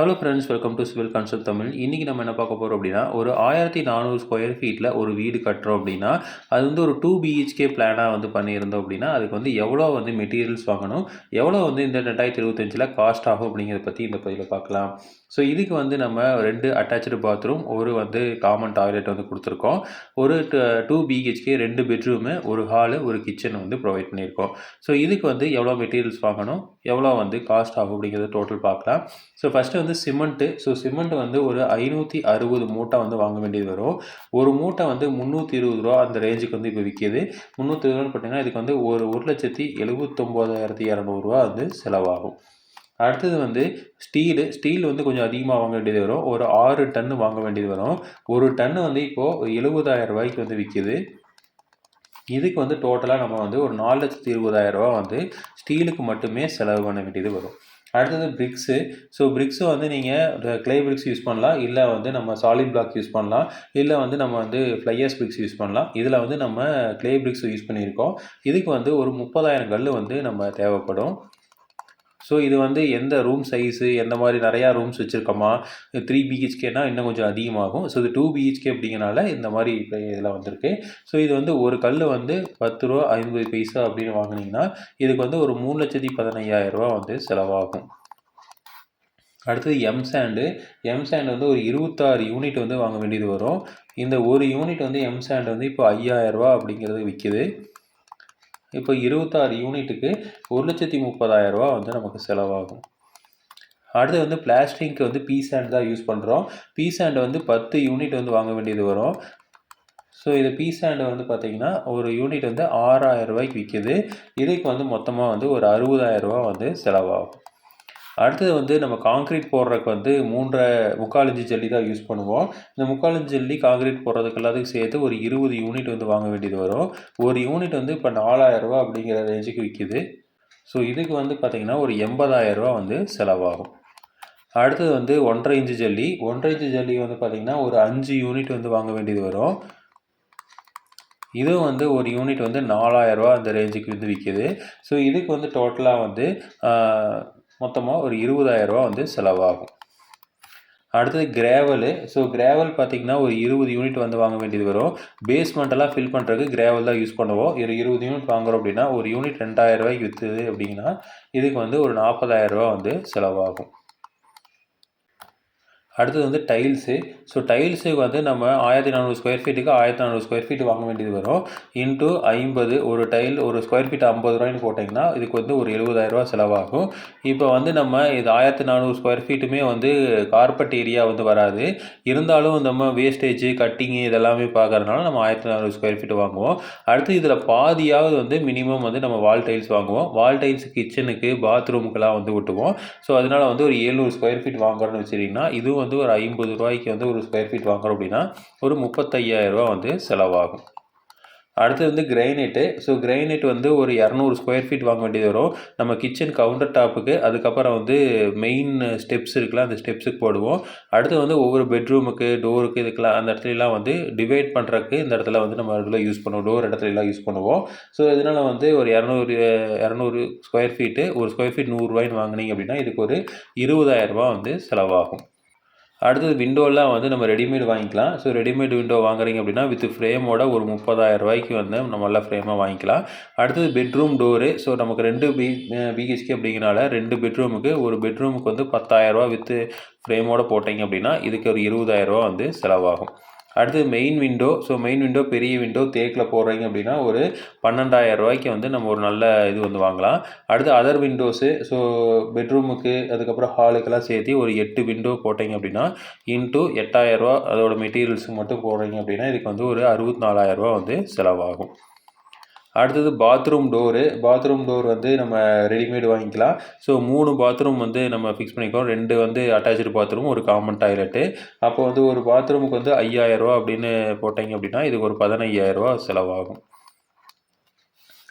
Hello friends welcome to civil concept Tamil இன்றைக்கி நம்ம என்ன பார்க்க போகிறோம் அப்படின்னா ஒரு ஆயிரத்தி நானூறு ஸ்கொயர் ஃபீட்டில் ஒரு வீடு கட்டுறோம் அப்படின்னா அது வந்து ஒரு டூ பிஹெச்கே பிளானாக வந்து பண்ணியிருந்தோம் அப்படின்னா அதுக்கு வந்து எவ்வளோ வந்து மெட்டீரியல்ஸ் வாங்கணும் எவ்வளோ வந்து இந்த ரெண்டாயிரத்தி இருபத்தஞ்சில் காஸ்ட் ஆகும் அப்படிங்கிறத பற்றி இந்த பதிவில் பார்க்கலாம். ஸோ இதுக்கு வந்து நம்ம ரெண்டு அட்டாச்சு பாத்ரூம் ஒரு வந்து காமன் டாய்லெட் வந்து கொடுத்துருக்கோம். ஒரு டூ பிஹெச்கே ரெண்டு பெட்ரூமு ஒரு ஹாலு ஒரு கிச்சன் வந்து ப்ரொவைட் பண்ணியிருக்கோம். ஸோ இதுக்கு வந்து எவ்வளோ மெட்டீரியல்ஸ் வாங்கணும்? எவ்வளோ வந்து காஸ்ட் ஆகும் அப்படிங்கிறத டோட்டல் பார்க்கலாம். ஸோ ஃபஸ்ட்டு வந்து சிமெண்ட்டு ஸோ சிமெண்ட் வந்து ஒரு ஐநூற்றி அறுபது மூட்டை வந்து வாங்க வேண்டியது வரும். ஒரு மூட்டை வந்து முந்நூற்றி இருபது ரூபா அந்த ரேஞ்சுக்கு வந்து இப்போ விற்கிது முந்நூற்றி இருபதுன்னு பார்த்தீங்கன்னா இதுக்கு வந்து ஒரு ஒரு லட்சத்தி எழுபத்தொம்போதாயிரத்தி இரநூறுவா வந்து செலவாகும். அடுத்தது வந்து ஸ்டீலு. ஸ்டீல் வந்து கொஞ்சம் அதிகமாக வாங்க வேண்டியது வரும். ஒரு ஆறு டன்னு வாங்க வேண்டியது வரும். ஒரு டன்னு வந்து இப்போது எழுபதாயிரம் ரூபாய்க்கு வந்து விற்கிது இதுக்கு வந்து டோட்டலாக நம்ம வந்து ஒரு நாலு லட்சத்தி இருபதாயிரரூபா வந்து ஸ்டீலுக்கு மட்டுமே செலவு பண்ண வேண்டியது வரும். அடுத்தது பிரிக்ஸு ஸோ பிரிக்ஸு வந்து நீங்கள் க்ளே பிரிக்ஸ் யூஸ் பண்ணலாம். இல்லை வந்து நம்ம சாலிட் பிளாக் யூஸ் பண்ணலாம். இல்லை வந்து நம்ம வந்து ஃப்ளையர்ஸ் பிரிக்ஸ் யூஸ் பண்ணலாம். இதில் வந்து நம்ம க்ளே பிரிக்ஸ் யூஸ் பண்ணியிருக்கோம். இதுக்கு வந்து ஒரு முப்பதாயிரம் கல் வந்து நம்ம தேவைப்படும். ஸோ இது வந்து எந்த ரூம் சைஸு எந்த மாதிரி நிறையா ரூம்ஸ் வச்சுருக்கோமா? த்ரீ பிஹெச்கேனால் இன்னும் கொஞ்சம் அதிகமாகும். ஸோ இது டூ பிஹெச்கே அப்படிங்கிறனால இந்த மாதிரி இதில் வந்திருக்கு. ஸோ இது வந்து ஒரு கல் வந்து பத்து ரூபா ஐம்பது பைசா அப்படின்னு வாங்கினீங்கன்னா இதுக்கு வந்து ஒரு மூணு லட்சத்தி பதினையாயிரரூபா வந்து செலவாகும். அடுத்தது எம் சாண்டு எம் சாண்ட் வந்து ஒரு இருபத்தாறு யூனிட் வந்து வாங்க வேண்டியது வரும். இந்த ஒரு யூனிட் வந்து எம் சாண்ட் வந்து இப்போ ஐயாயிரரூபா அப்படிங்கிறது விற்கிது இப்போ இருபத்தாறு யூனிட்டுக்கு ஒரு லட்சத்தி முப்பதாயிரரூபா வந்து நமக்கு செலவாகும். அடுத்து வந்து பிளாஸ்டிங்க்கு வந்து பீ சாண்ட் தான் யூஸ் பண்ணுறோம் பீ சாண்ட் வந்து பத்து யூனிட் வந்து வாங்க வேண்டியது வரும். ஸோ இது பீ சாண்டு வந்து பார்த்திங்கன்னா ஒரு யூனிட் வந்து ஆறாயிரம் ரூபாய்க்கு விற்கிது இதுக்கு வந்து மொத்தமாக வந்து ஒரு அறுபதாயிரரூபா வந்து செலவாகும். அடுத்தது வந்து நம்ம காங்க்ரீட் போடுறதுக்கு வந்து மூன்றரை முக்கால் இன்ச்சு ஜல்லி தான் யூஸ் பண்ணுவோம். இந்த முக்கால் இன்ச்சு ஜல்லி காங்க்ரீட் போடுறதுக்கு எல்லாத்துக்கும் சேர்த்து ஒரு இருபது யூனிட் வந்து வாங்க வேண்டியது வரும். ஒரு யூனிட் வந்து இப்போ நாலாயிரரூபா அப்படிங்கிற ரேஞ்சுக்கு விற்கிது ஸோ இதுக்கு வந்து பார்த்திங்கன்னா ஒரு எண்பதாயிரரூபா வந்து செலவாகும். அடுத்தது வந்து ஒன்றரை இன்ச்சு ஜல்லி. ஒன்றரை இன்ச்சு ஜல்லி வந்து பார்த்திங்கன்னா ஒரு அஞ்சு யூனிட் வந்து வாங்க வேண்டியது வரும். இதுவும் வந்து ஒரு யூனிட் வந்து நாலாயிரரூவா அந்த ரேஞ்சுக்கு வந்து விற்கிது ஸோ இதுக்கு வந்து டோட்டலாக வந்து மொத்தமாக ஒரு இருபதாயிரரூபா வந்து செலவாகும். அடுத்தது கிராவலு ஸோ கிரேவல் பார்த்திங்கன்னா ஒரு இருபது யூனிட் வந்து வாங்க வேண்டியது வரும். பேஸ்மெண்ட்டெல்லாம் ஃபில் பண்ணுறதுக்கு கிராவல் தான் யூஸ் பண்ணுவோம். ஒரு இருபது யூனிட் வாங்குறோம் அப்படின்னா ஒரு யூனிட் ரெண்டாயிரரூபாய்க்கு விற்றுது அப்படின்னா இதுக்கு வந்து ஒரு நாற்பதாயிரரூபா வந்து செலவாகும். அடுத்தது வந்து டைல்ஸு ஸோ டைல்ஸுக்கு வந்து நம்ம ஆயிரத்தி நானூறு ஸ்கொயர் ஃபீட்டுக்கு ஆயிரத்தி நானூறு ஸ்கொயர் ஃபீட் வாங்க வேண்டியது வரும். இன்ட்டு ஐம்பது ஒரு டைல் ஒரு ஸ்கொயர் ஃபீட் ஐம்பது ரூபாய்னு போட்டிங்கன்னா இதுக்கு வந்து ஒரு எழுபதாயிரரூவா செலவாகும். இப்போ வந்து நம்ம இது ஆயிரத்தி நானூறு ஸ்கொயர் ஃபீட்டுமே வந்து கார்பெட் ஏரியா வந்து வராது. இருந்தாலும் நம்ம வேஸ்டேஜ் கட்டிங்கு இதெல்லாமே பார்க்குறதுனால நம்ம ஆயிரத்தி நானூறு ஸ்கொயர் ஃபீட் வாங்குவோம். அடுத்து இதில் பாதியாவது வந்து மினிமம் வந்து நம்ம வால் டைல்ஸ் வாங்குவோம். வால் டைல்ஸ் கிச்சனுக்கு பாத்ரூமுக்கெல்லாம் வந்து விட்டுவோம் ஸோ அதனால் வந்து ஒரு ஏழ்நூறு ஸ்கொயர் ஃபீட் வாங்குறோன்னு வச்சுட்டிங்கன்னா இதுவும் வந்து ஒரு ஐம்பது ரூபாய்க்கு வந்து ஒரு ஸ்கொயர் ஃபீட் வாங்குறோம் அப்படின்னா ஒரு முப்பத்தையாயிரரூபா வந்து செலவாகும். அடுத்து வந்து கிரைனைட்டு ஸோ கிரைனைட் வந்து ஒரு இரநூறு ஸ்கொயர் ஃபீட் வாங்க வேண்டியது வரும். நம்ம கிச்சன் கவுண்டர் டாப்புக்கு அதுக்கப்புறம் வந்து மெயின் ஸ்டெப்ஸ் இருக்குல்ல அந்த ஸ்டெப்ஸுக்கு போடுவோம். அடுத்து வந்து ஒவ்வொரு பெட்ரூமுக்கு டோருக்கு இதுக்கெல்லாம் அந்த இடத்துலலாம் வந்து டிவைட் பண்ணுறதுக்கு இந்த இடத்துல வந்து நம்ம இதில் யூஸ் பண்ணுவோம். டோர் இடத்துலலாம் யூஸ் பண்ணுவோம். ஸோ இதனால் வந்து ஒரு இரநூறு இரநூறு ஸ்கொயர் ஃபீட்டு ஒரு ஸ்கொயர் ஃபீட் நூறுரூவாயின்னு வாங்கினீங்க அப்படின்னா இதுக்கு ஒரு இருபதாயிரரூபா வந்து செலவாகும். அடுத்தது விண்டோலாம் வந்து நம்ம ரெடிமேட் வாங்கிக்கலாம். ஸோ ரெடிமேட் விண்டோ வாங்குறீங்க அப்படின்னா வித் ஃப்ரேமோட ஒரு முப்பதாயிரம் ரூபாய்க்கு வந்து நம்ம நல்லா ஃப்ரேமாக வாங்கிக்கலாம். அடுத்தது பெட்ரூம் டோரு ஸோ நமக்கு ரெண்டு பி பிஹெச்கே அப்படிங்கிறனால ரெண்டு பெட்ரூமுக்கு ஒரு பெட்ரூமுக்கு வந்து பத்தாயிரரூபா வித் ஃப்ரேமோட போட்டிங்க அப்படின்னா இதுக்கு ஒரு இருபதாயிரரூபா வந்து செலவாகும். அடுத்து main window so main window பெரிய விண்டோ தேக்கில் போடுறீங்க அப்படின்னா ஒரு பன்னெண்டாயிரம் ரூபாய்க்கு வந்து நம்ம ஒரு நல்ல இது வந்து வாங்கலாம். அடுத்து அதர் விண்டோஸு ஸோ பெட்ரூமுக்கு அதுக்கப்புறம் ஹாலுக்கெல்லாம் சேர்த்து ஒரு எட்டு விண்டோ போட்டிங்க அப்படின்னா இன்ட்டு எட்டாயிரரூவா அதோட மெட்டீரியல்ஸுக்கு மட்டும் போடுறீங்க அப்படின்னா இதுக்கு வந்து ஒரு அறுபத்தி நாலாயிரரூவா வந்து செலவாகும். அடுத்தது பாத்ரூம் டோரு பாத்ரூம் டோர் வந்து நம்ம ரெடிமேடு வாங்கிக்கலாம். ஸோ மூணு பாத்ரூம் வந்து நம்ம ஃபிக்ஸ் பண்ணிக்கோம் ரெண்டு வந்து அட்டாச்சு பாத்ரூம் ஒரு காமன் டாய்லெட்டு அப்போ வந்து ஒரு பாத்ரூமுக்கு வந்து ஐயாயிரரூவா அப்படின்னு போட்டிங்க அப்படின்னா இதுக்கு ஒரு பதினையாயிரரூவா செலவாகும்.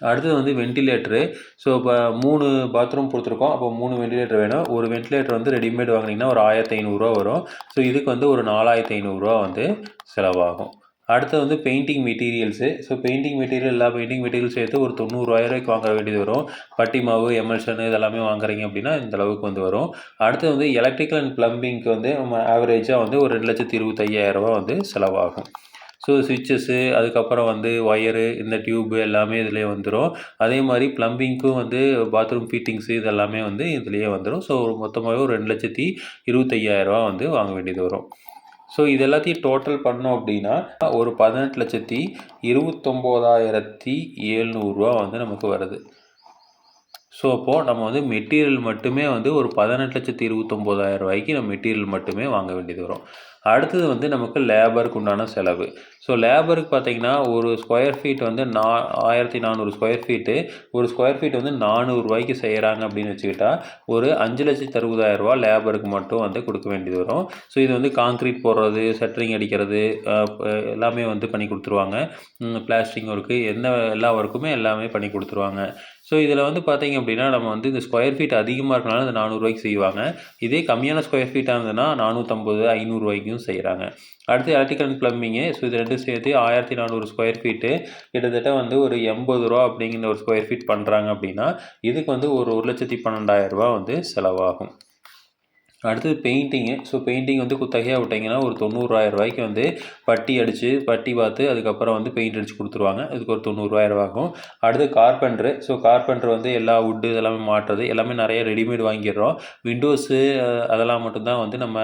அடுத்தது வந்து வென்டிலேட்டரு ஸோ இப்போ மூணு பாத்ரூம் கொடுத்துருக்கோம். அப்போ மூணு வென்டிலேட்டர் வேணும். ஒரு வென்டிலேட்டர் வந்து ரெடிமேட் வாங்கினீங்கன்னா ஒரு ஆயிரத்தி ஐநூறுரூவா வரும். ஸோ இதுக்கு வந்து ஒரு நாலாயிரத்தி ஐநூறுரூவா வந்து செலவாகும். அடுத்து வந்து painting materials so painting material எல்லா பெயிண்டிங் மெட்டீரியல் சேர்த்து ஒரு தொண்ணூறுவாயிரூவாய்க்கு வாங்க வேண்டியது வரும். பட்டி மாவு எமல்ஷன் இதெல்லாமே வாங்குறீங்க அப்படின்னா இந்த அளவுக்கு வந்து வரும். அடுத்து வந்து எலக்ட்ரிக்கல் அண்ட் ப்ளம்பிங்க்கு வந்து நம்ம ஆவரேஜாக வந்து ஒரு ரெண்டு லட்சத்தி இருபத்தையாயிரரூபா வந்து செலவாகும். ஸோ சுவிட்சஸ்ஸு அதுக்கப்புறம் வந்து ஒயரு இந்த டியூப்பு எல்லாமே இதிலே வந்துடும் அதே மாதிரி ப்ளம்பிங்க்கும் வந்து பாத்ரூம் ஃபிட்டிங்ஸு இதெல்லாமே வந்து இதுலேயே வந்துடும் ஸோ மொத்தமாகவே ஒரு ரெண்டு லட்சத்தி இருபத்தையாயிரரூபா வந்து வாங்க வேண்டியது வரும். ஸோ இது எல்லாத்தையும் டோட்டல் பண்ணோம் அப்படின்னா ஒரு பதினெட்டு லட்சத்தி இருபத்தொம்போதாயிரத்தி ஏழ்நூறுரூவா வந்து நமக்கு வருது. ஸோ அப்போது நம்ம வந்து மெட்டீரியல் மட்டுமே வந்து ஒரு பதினெட்டு லட்சத்தி இருபத்தொம்போதாயிரம் ரூபாய்க்கு நம்ம மெட்டீரியல் மட்டுமே வாங்க வேண்டியது வரும். அடுத்தது வந்து நமக்கு லேபருக்கு உண்டான செலவு. ஸோ லேபருக்கு பார்த்தீங்கன்னா ஒரு ஸ்கொயர் ஃபீட் வந்து நா ஆயிரத்தி நானூறு ஸ்கொயர் ஃபீட்டு ஒரு ஸ்கொயர் ஃபீட் வந்து நானூறுரூவாய்க்கு செய்கிறாங்க அப்படின்னு வச்சுக்கிட்டா ஒரு அஞ்சு லட்சத்தி அறுபதாயிரரூவா லேபருக்கு மட்டும் வந்து கொடுக்க வேண்டியது வரும். ஸோ இது வந்து காங்க்ரீட் போடுறது செட்டரிங் அடிக்கிறது எல்லாமே வந்து பண்ணி கொடுத்துருவாங்க. பிளாஸ்டிங் ஒர்க்கு எந்த எல்லா ஒர்க்குமே எல்லாமே பண்ணி கொடுத்துருவாங்க. ஸோ இதில் வந்து பார்த்தீங்க அப்படின்னா நம்ம வந்து இந்த ஸ்கொயர் ஃபீட் அதிகமாக இருக்கனால இந்த நானூறுரூவாய்க்கு செய்வாங்க. இதே கம்மியான ஸ்கொயர் ஃபீட்டாக இருந்ததுன்னா நானூற்றம்பது ஐநூறுரூவாய்க்கும் செய்கிறாங்க அடுத்து எலக்ட்ரிக்கல் அண்ட் ப்ளம்பிங்கு ஸோ இது ரெண்டும் சேர்த்து ஆயிரத்தி நானூறு ஸ்கொயர் ஃபீட்டு கிட்டத்தட்ட வந்து ஒரு எண்பது ரூபா அப்படிங்கிற ஒரு ஸ்கொயர் ஃபீட் பண்ணுறாங்க அப்படின்னா இதுக்கு வந்து ஒரு ஒரு லட்சத்தி பன்னெண்டாயிரரூபா வந்து செலவாகும். அடுத்தது பெயிண்டிங்கு ஸோ பெயிண்டிங் வந்து குத்தகையாக விட்டிங்கன்னா ஒரு தொண்ணூறாயிரம் ரூபாய்க்கு வந்து பட்டி அடித்து பட்டி பார்த்து அதுக்கப்புறம் வந்து பெயிண்ட் அடித்து கொடுத்துருவாங்க. அதுக்கு ஒரு தொண்ணூறுரூவாயிரம் ஆகும். அடுத்து கார்பெண்ட்ரு ஸோ கார்பெண்ட்ரு வந்து எல்லா வுட்டு இதெல்லாமே மாட்டுறது. எல்லாமே நிறைய ரெடிமேட் வாங்கிடுறோம். விண்டோஸு அதெல்லாம் மட்டும்தான் வந்து நம்ம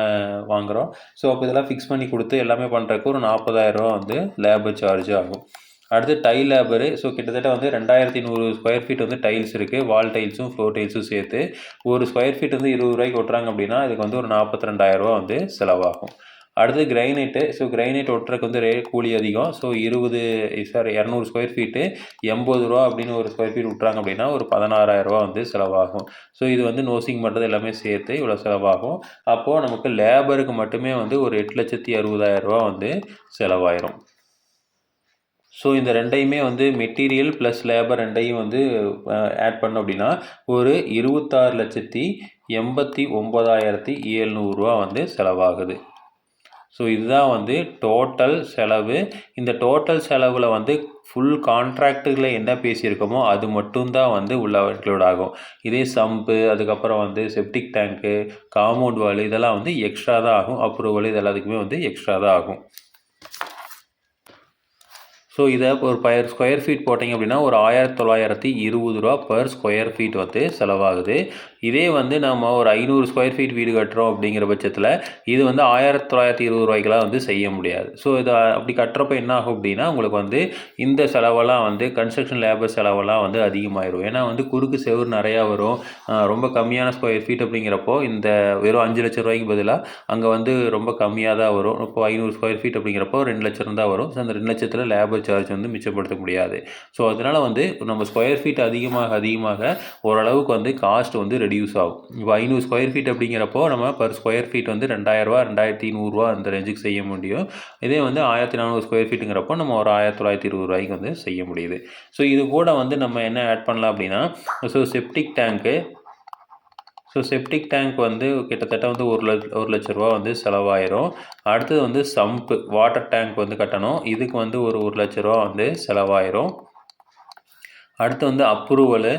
வாங்குகிறோம் ஸோ அப்போ இதெல்லாம் ஃபிக்ஸ் பண்ணி கொடுத்து எல்லாமே பண்ணுறதுக்கு ஒரு நாற்பதாயிரரூவா வந்து லேபர் சார்ஜ் ஆகும். அடுத்து டைல் லேபரு ஸோ கிட்டத்தட்ட வந்து ரெண்டாயிரத்தி நூறு ஸ்கொயர் ஃபீட் வந்து டைல்ஸ் இருக்குது வால் டைல்ஸும் ஃப்ளோர் டைல்ஸும் சேர்த்து ஒரு ஸ்கொயர் ஃபீட் வந்து இருபது ரூபாய்க்கு ஒட்டுறாங்க அப்படின்னா இதுக்கு வந்து ஒரு நாற்பத்தி ரெண்டாயிரரூவா வந்து செலவாகும். அடுத்து கிரைனைட்டு ஸோ கிரைனைட் ஒட்டுறதுக்கு வந்து ரே கூலி அதிகம். ஸோ இருபது சாரி இரநூறு ஸ்கொயர் ஃபீட்டு எண்பது ரூபா அப்படின்னு ஒரு ஸ்கொயர் ஃபீட் விட்றாங்க அப்படின்னா ஒரு பதினாறாயிரரூபா வந்து செலவாகும். ஸோ இது வந்து நோசிங் பண்ணுறது எல்லாமே சேர்த்து இவ்வளோ செலவாகும். அப்போது நமக்கு லேபருக்கு மட்டுமே வந்து ஒரு எட்டு லட்சத்தி அறுபதாயிரரூபா வந்து செலவாயிரும். ஸோ இந்த ரெண்டையுமே வந்து மெட்டீரியல் ப்ளஸ் லேபர் ரெண்டையும் வந்து ஆட் பண்ணோம் அப்படின்னா ஒரு இருபத்தாறு லட்சத்தி எண்பத்தி ஒம்பதாயிரத்தி ஏழ்நூறுரூவா வந்து செலவாகுது. ஸோ இதுதான் வந்து டோட்டல் செலவு. இந்த டோட்டல் செலவில் வந்து ஃபுல் கான்ட்ராக்டுகளை என்ன பேசியிருக்கோமோ அது மட்டும்தான் வந்து உள்ள இன்க்ளூட் ஆகும். இதே சம்பு அதுக்கப்புறம் வந்து செப்டிக் டேங்க்கு காம்பவுண்ட் வால் இதெல்லாம் வந்து எக்ஸ்ட்ரா தான் ஆகும். அப்ரூவல் இது எல்லாத்துக்குமே வந்து எக்ஸ்ட்ரா தான் ஆகும். ஸோ இதை ஒரு பயர் ஸ்கொயர் ஃபீட் போட்டிங்க அப்படின்னா ஒரு ஆயிரத்தி தொள்ளாயிரத்தி இருபது ரூபா பர் ஸ்கொயர் ஃபீட் வந்து செலவாகுது. இதே வந்து நம்ம ஒரு ஐநூறு ஸ்கொயர் ஃபீட் வீடு கட்டுறோம் அப்படிங்கிற பட்சத்தில் இது வந்து ஆயிரத்தி தொள்ளாயிரத்தி இருபது ரூபாய்க்கெலாம் வந்து செய்ய முடியாது. ஸோ இதை அப்படி கட்டுறப்ப என்ன ஆகும் அப்படின்னா உங்களுக்கு வந்து இந்த செலவெல்லாம் வந்து கன்ஸ்ட்ரக்ஷன் லேபர் செலவெல்லாம் வந்து அதிகமாகிடும் ஏன்னா வந்து குறுக்கு செவ்வறு நிறையா வரும். ரொம்ப கம்மியான ஸ்கொயர் ஃபீட் அப்படிங்கிறப்போ இந்த வெறும் அஞ்சு லட்ச ரூபாய்க்கு பதிலாக அங்கே வந்து ரொம்ப கம்மியாக தான் வரும். இப்போ ஐநூறு ஸ்கொயர் ஃபீட் அப்படிங்கிறப்போ ரெண்டு லட்சம் தான் வரும். ஸோ அந்த ரெண்டு லட்சத்தில் லேபர் சார்ஜ் வந்து மிச்சப்படுத்த முடியாது. ஸோ அதனால் வந்து நம்ம ஸ்கொயர் ஃபீட் அதிகமாக அதிகமாக ஓரளவுக்கு வந்து காஸ்ட் வந்து ரெடியூஸ் ஆகும். இப்போ ஐநூறு ஸ்கொயர் ஃபீட் அப்படிங்கிறப்போ நம்ம பர் ஸ்கொயர் ஃபீட் வந்து ரெண்டாயிரரூவா ரெண்டாயிரத்தி நூறுரூவா அந்த ரேஞ்சுக்கு செய்ய முடியும். இதே வந்து ஆயிரத்தி நானூறு ஸ்கொயர் ஃபீட்டுங்கிறப்போ நம்ம ஒரு ஆயிரத்தி தொள்ளாயிரத்தி இருபது ரூபாய்க்கு வந்து செய்ய முடியுது. ஸோ இது கூட வந்து நம்ம என்ன ஆட் பண்ணலாம் அப்படின்னா ஸோ செப்டிக் டேங்க்கு ஸோ செப்டிக் டேங்க் வந்து கிட்டத்தட்ட வந்து ஒரு லட்ச ஒரு லட்ச ரூபா வந்து செலவாயிரும். அடுத்தது வந்து சம்ப்பு வாட்டர் டேங்க் வந்து கட்டணும். இதுக்கு வந்து ஒரு ஒரு லட்ச ரூபா வந்து செலவாயிரும். அடுத்து வந்து அப்ரூவலு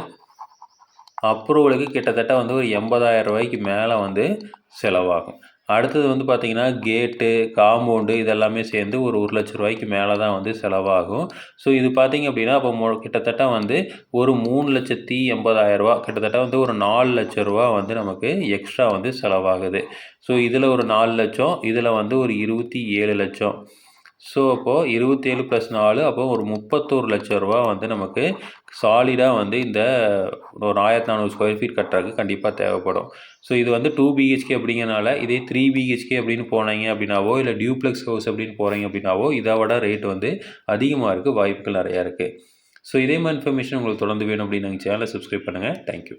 அப்ரூவலுக்கு கிட்டத்தட்ட வந்து ஒரு எண்பதாயிரம் ரூபாய்க்கு மேலே வந்து செலவாகும். அடுத்தது வந்து பார்த்திங்கன்னா கேட்டு காம்பவுண்டு இதெல்லாமே சேர்ந்து ஒரு ஒரு லட்ச ரூபாய்க்கு மேலே தான் வந்து செலவாகும். ஸோ இது பார்த்திங்க அப்படின்னா இப்போ மொ கிட்டத்தட்ட வந்து ஒரு மூணு லட்சத்தி எண்பதாயிரரூபா கிட்டத்தட்ட வந்து ஒரு நாலு லட்ச ரூபா வந்து நமக்கு எக்ஸ்ட்ரா வந்து செலவாகுது. ஸோ இதில் ஒரு நாலு லட்சம் இதில் வந்து ஒரு இருபத்தி ஏழு லட்சம். ஸோ அப்போது இருபத்தேழு ப்ளஸ் நாலு அப்போ ஒரு முப்பத்தோரு லட்ச ரூபா வந்து நமக்கு சாலிடாக வந்து இந்த ஒரு ஆயிரத்தி நானூறு ஸ்கொயர் ஃபீட் கட்டுறதுக்கு கண்டிப்பாக தேவைப்படும். ஸோ இது வந்து டூ பிஹெச்கே அப்படிங்கிறனால இதே த்ரீ பிஹெச்கே அப்படின்னு போனீங்க அப்படின்னாவோ இல்லை டியூப்ளெக்ஸ் ஹவுஸ் அப்படின்னு போகிறீங்க அப்படின்னாவோ இதை விட ரேட் வந்து அதிகமாக இருக்குது வாய்ப்புகள் நிறையா இருக்குது ஸோ இதே மாதிரி இன்ஃபர்மேஷன் உங்களுக்கு தொடர்ந்து வேணும் அப்படின்னு நீங்கள் சேனலை சப்ஸ்கிரைப் பண்ணுங்கள் தேங்க்யூ